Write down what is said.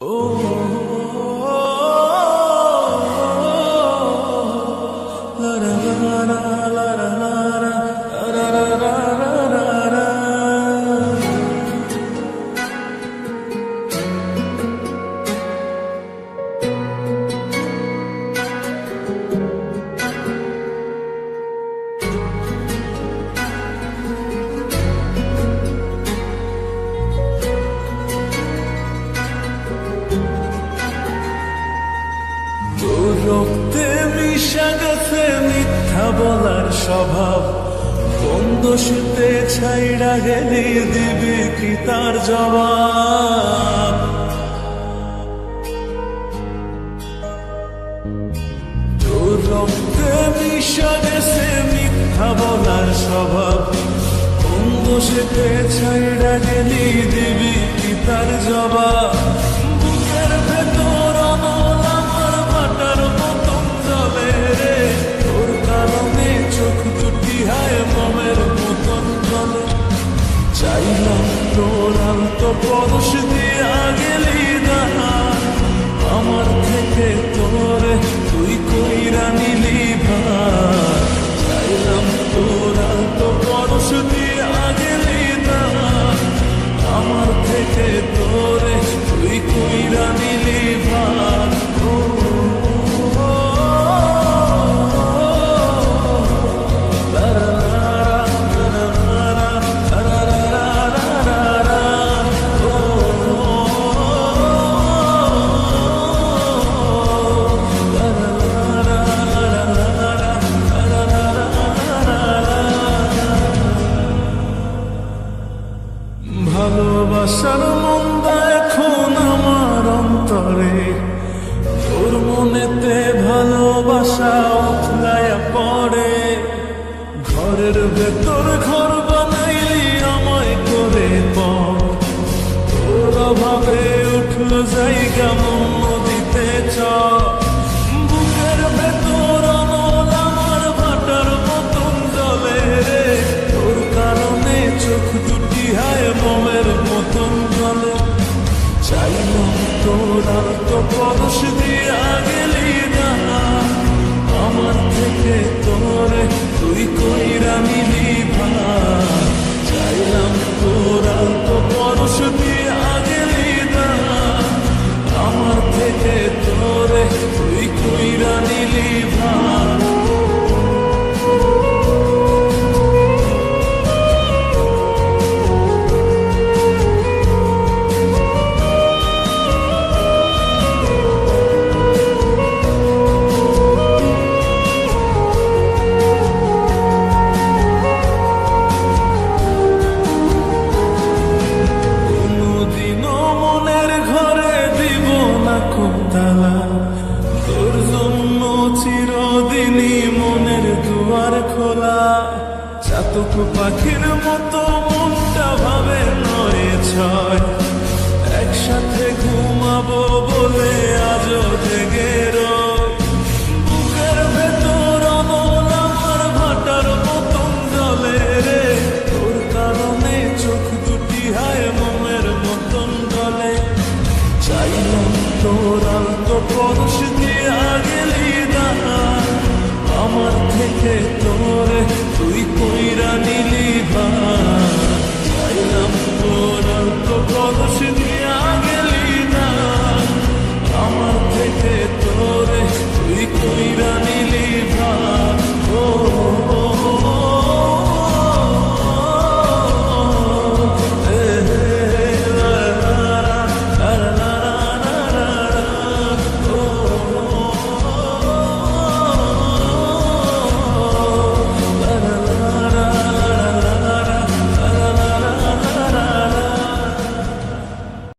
Oh. মিশা মিথ্যা বলার স্বভাব। বন্ধ শুতে ছাইড়া গেলি দিবি কি তার জবাব? তোর রক্তে মিশা গেছে মিথ্যা বলার স্বভাব। বন্ধ শুতে ছাইড়া গেলি দিবি কি তার জবাব? তোর আলতো পরশ দিয়া ভালোবাসার মন্দ এখন আমার অন্তরে। তোর মনেতে ভালোবাসা উথলায়া পড়ে। ঘরের ভেতর ঘর তোরা তো পরশ দিয়া গেলি না। আমার থেকে আতুক পাখির মতো মনটা ভাবে নড়ে ছয়। একসাথে ঘুমাবো বলে আজ জেগে বুকের ভেতর অমল আমার ভাটার মতন জলে রে। তোর কারণে চোখ দুটি হায় মোমের মতন জলে। চাইলাম তোর আলতো পরশ দিয়ে গেলি দেখে তোরে তুই কইরা নিলি ভাই